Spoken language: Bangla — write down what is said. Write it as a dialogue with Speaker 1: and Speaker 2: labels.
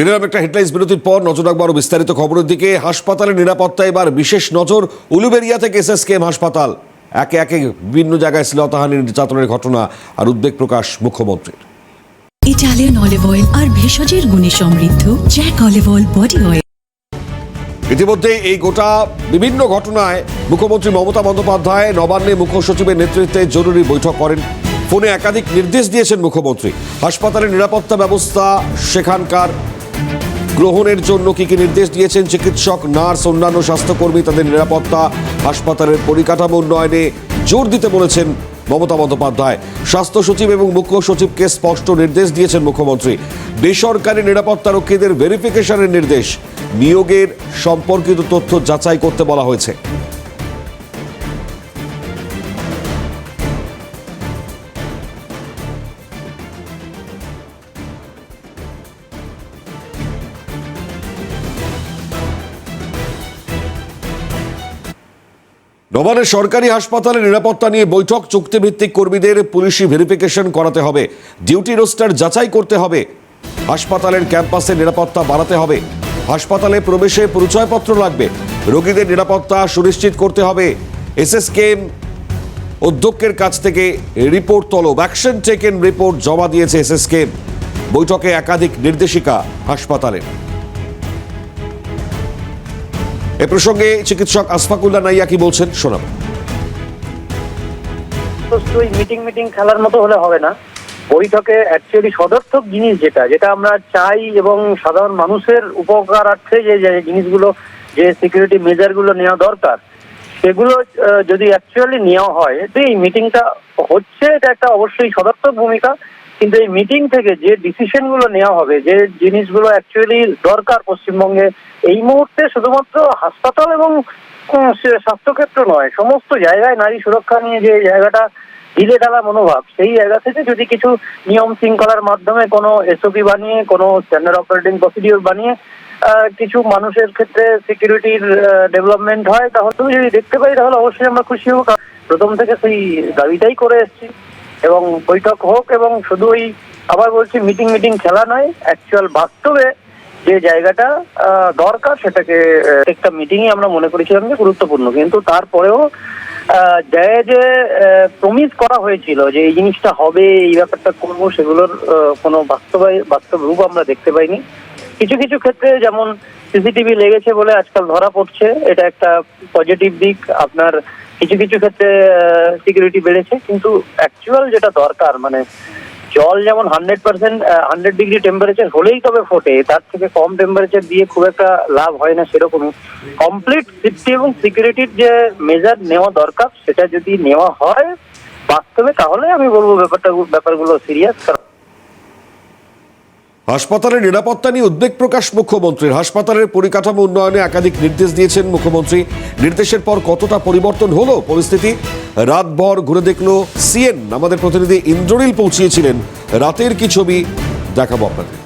Speaker 1: ফিরলাম একটা হেডলাইন্স বিরতির পর নজর রাখব আরও বিস্তারিত খবরের দিকে। হাসপাতালের নিরাপত্তা এবার বিশেষ নজর। উলুবেরিয়া থেকে এসএসকেএম হাসপাতাল। একে একে বিভিন্ন জায়গায় শ্লীলতাহানি নির্যাতনের ঘটনা আর উদ্বেগ প্রকাশ মুখ্যমন্ত্রীর।
Speaker 2: ইটালিয়ান অলিভ অয়েল আর ভেষজের গুণে সমৃদ্ধ Jack olive oil body oil.
Speaker 1: ইতিমধ্যে এই গোটা বিভিন্ন ঘটনায় মুখ্যমন্ত্রী মমতা বন্দ্যোপাধ্যায় নবান্নে মুখ্য সচিবের নেতৃত্বে জরুরি বৈঠক করেন। ফোনে একাধিক নির্দেশ দিয়েছেন মুখ্যমন্ত্রী। হাসপাতালের নিরাপত্তা ব্যবস্থা সেখানকার গ্রহণের জন্য কি কি নির্দেশ দিয়েছেন চিকিৎসক, নার্স, অন্যান্য স্বাস্থ্যকর্মী, তাদের নিরাপত্তা, হাসপাতালের পরিকাঠামো উন্নয়নে জোর দিতে বলেছেন মমতা বন্দ্যোপাধ্যায়। স্বাস্থ্য সচিব এবং মুখ্য সচিবকে স্পষ্ট নির্দেশ দিয়েছেন মুখ্যমন্ত্রী। বেসরকারি নিরাপত্তা রক্ষীদের ভেরিফিকেশনের নির্দেশ, নিয়োগের সম্পর্কিত তথ্য যাচাই করতে বলা হয়েছে। নবানের সরকারি হাসপাতালে নিরাপত্তা নিয়ে বৈঠক, চুক্তিভিত্তিক কর্মীদের পুলিশি ভেরিফিকেশন করাতে হবে, ডিউটি রোস্টার যাচাই করতে হবে, হাসপাতালের ক্যাম্পাসে নিরাপত্তা বাড়াতে হবে, হাসপাতালে প্রবেশে পরিচয়পত্র লাগবে, রোগীদের নিরাপত্তা সুনিশ্চিত করতে হবে, এসএসকেএম অধ্যক্ষের কাছ থেকে রিপোর্ট তলব, অ্যাকশন টেকেন রিপোর্ট জমা দিয়েছে এসএসকেএম, বৈঠকে একাধিক নির্দেশিকা হাসপাতালের। এ প্রসঙ্গে চিকিৎসক আসফাকুল্লাহ নাইয়া কি বলছেন শোনাব।
Speaker 3: মিটিং মিটিং খেলার মতো হলে হবে না। বৈঠকে অ্যাকচুয়ালি সদর্থক জিনিস যেটা যেটা আমরা চাই এবং সাধারণ মানুষের উপকারার্থে যে যে জিনিসগুলো, যে সিকিউরিটি মেজারগুলো নেওয়া দরকার, সেগুলো যদি অ্যাকচুয়ালি নেওয়া হয়, তো এই মিটিংটা হচ্ছে, এটা একটা অবশ্যই সদর্থক ভূমিকা। কিন্তু এই মিটিং থেকে যে ডিসিশনগুলো নেওয়া হবে, যে জিনিসগুলো অ্যাকচুয়ালি দরকার পশ্চিমবঙ্গে, এই মুহূর্তে শুধুমাত্র হাসপাতাল এবং স্বাস্থ্যক্ষেত্র নয়, সমস্ত জায়গায় নারী সুরক্ষা নিয়ে যে জায়গাটা ঢিলে ঢালা মনোভাব, সেই জায়গা থেকে যদি কিছু নিয়ম শৃঙ্খলার মাধ্যমে কোনো এসওপি বানিয়ে, কোনো স্ট্যান্ডার্ড অপারেটিং প্রসিডিওর বানিয়ে কিছু মানুষের ক্ষেত্রে সিকিউরিটির ডেভেলপমেন্ট হয়, তাহলে তুমি যদি দেখতে পাই, তাহলে অবশ্যই আমরা খুশি হব। প্রথম থেকে সেই দাবিটাই করে এসেছি। এবং বৈঠক হোক এবং শুধু ওই আবার বলছি মিটিং মিটিং খেলা নয় অ্যাকচুয়াল বাস্তবে যে জায়গাটা দরকার সেটাকে একটা মিটিংই আমরা মনে করেছিলাম যে গুরুত্বপূর্ণ। কিন্তু তারপরেও যে যে প্রমিস করা হয়েছিল যে এই জিনিসটা হবে, এই ব্যাপারটা করব, সেগুলোর কোনো বাস্তবায় বাস্তব রূপ আমরা দেখতে পাইনি। কিছু কিছু ক্ষেত্রে যেমন সিসিটিভি লেগেছে বলে আজকাল ধরা পড়ছে। এটা একটা পজিটিভ দিক। আপনার কিছু কিছু ক্ষেত্রে সিকিউরিটি বেড়েছে। কিন্তু অ্যাকচুয়াল যেটা দরকার মানে জল যেমন hundred percent hundred degree temperature হলেই তবে ফোটে। তার থেকে কম টেম্পারেচার দিয়ে খুব একটা লাভ হয় না সেরকমই। কমপ্লিট সেফটি এবং সিকিউরিটির যে মেজার নেওয়া দরকার, সেটা যদি নেওয়া হয়, বাস্তবে তাহলে আমি বলব ব্যাপারটা, ব্যাপারগুলো সিরিয়াস কারণ
Speaker 1: হাসপাতালের নিরাপত্তা নিয়ে উদ্বেগ প্রকাশ মুখ্যমন্ত্রীর। হাসপাতালের পরিকাঠামো উন্নয়নে একাধিক নির্দেশ দিয়েছেন মুখ্যমন্ত্রী। নির্দেশের পর কতটা পরিবর্তন হলো পরিস্থিতি? রাতভর ঘুরে দেখল সিএন, আমাদের প্রতিনিধি ইন্দ্রনীল পৌঁছিয়েছিলেন। রাতের কি ছবি দেখাবো আপনাদের।